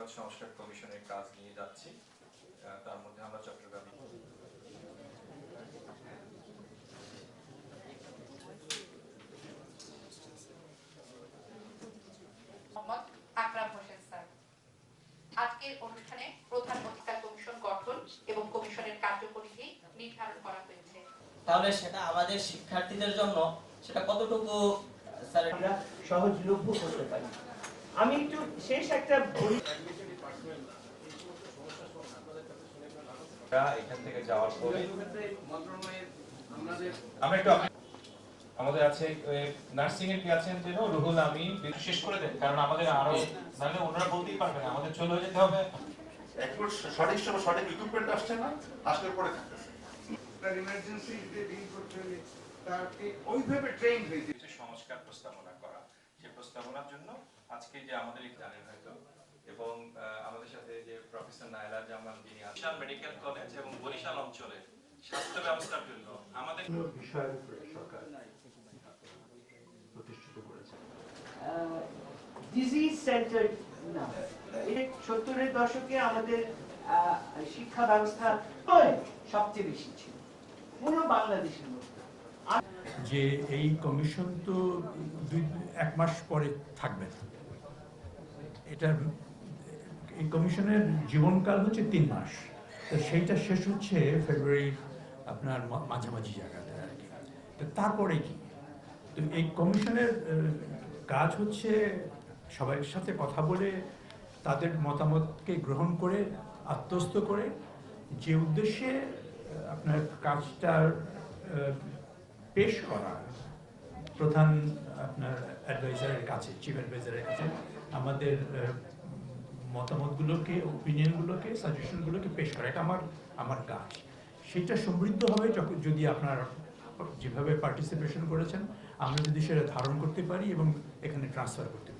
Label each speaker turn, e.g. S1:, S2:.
S1: নিকট সংস্কার কমিশনের কাজ নিয়ে যাচ্ছি। তার মধ্যে আমরা চট্টগ্রামে আজকের অনুষ্ঠানে প্রধান অধিকার কমিশন গঠন এবং কমিশনের কার্যপরিধি নির্ধারণ করা হয়েছে।
S2: তাহলে সেটা আমাদের শিক্ষার্থীদের জন্য সেটা কতটুকু স্যার?
S3: আমরা সহজলভ্য করতে পারি। আমি একটু শেষ একটা বই
S4: এখান থেকে যাওয়ার পরে আমরা একটু আমাদের আছে নার্সিং এর কি আছেন যেন? রুহুল আমি। শেষ করে দেন কারণ আমাদের আরও নাহলে ওনারা বলতেই পারবেন না, আমাদের চলে যেতে হবে।
S5: একবার সঠিক সময় সঠিক ইকুইপমেন্ট আসছে না আসলে পরে থাকতেছে
S6: তার ইমার্জেন্সি ডিল করতে হলে তাকে ওইভাবে ট্রেন হয়েছে
S4: সংস্কার প্রস্তাবনা করা সেই প্রস্তাবনার জন্য আজকে যে আমাদের এই জানেন হয়তো এবং আমাদের সাথে যে প্রফেসর নায়লা জামান যিনি বরিশাল মেডিকেল কলেজ এবং বরিশাল অঞ্চলের স্বাস্থ্য ব্যবস্থার জন্য আমাদের
S7: বিষয়ের উপরে সরকার প্রতিষ্ঠিত করেছে?
S3: ডিজিজ সেন্টার না এটা সত্তরের দশকে আমাদের শিক্ষা ব্যবস্থা হয়, সবচেয়ে বেশি ছিল। পুরো বাংলাদেশের মধ্যে।
S7: যে এই কমিশন তো দুই এক মাস পরে থাকবে। না। এটা এই কমিশনের জীবনকাল হচ্ছে তিন মাস তো সেইটা শেষ হচ্ছে ফেব্রুয়ারি আপনার মাঝামাঝি জায়গাতে আর কি তো তারপরে কি তো এই কমিশনের কাজ হচ্ছে সবার সাথে কথা বলে তাদের মতামতকে গ্রহণ করে, আত্মস্থ করে যে উদ্দেশ্যে আপনার কাজটা পেশ করা প্রধান আপনার অ্যাডভাইজারের কাছে চিফ অ্যাডভাইজারের কাছে, আমাদের মতামতগুলোকে ওপিনিয়নগুলোকে সাজেশনগুলোকে পেশ করা। এটা আমার আমার কাজ। সেটা সমৃদ্ধ হবে যখন, যদি আপনার যেভাবে পার্টিসিপেশন করেছেন, আমরা যদি সেটা ধারণ করতে পারি এবং এখানে ট্রান্সফার করতে পারি।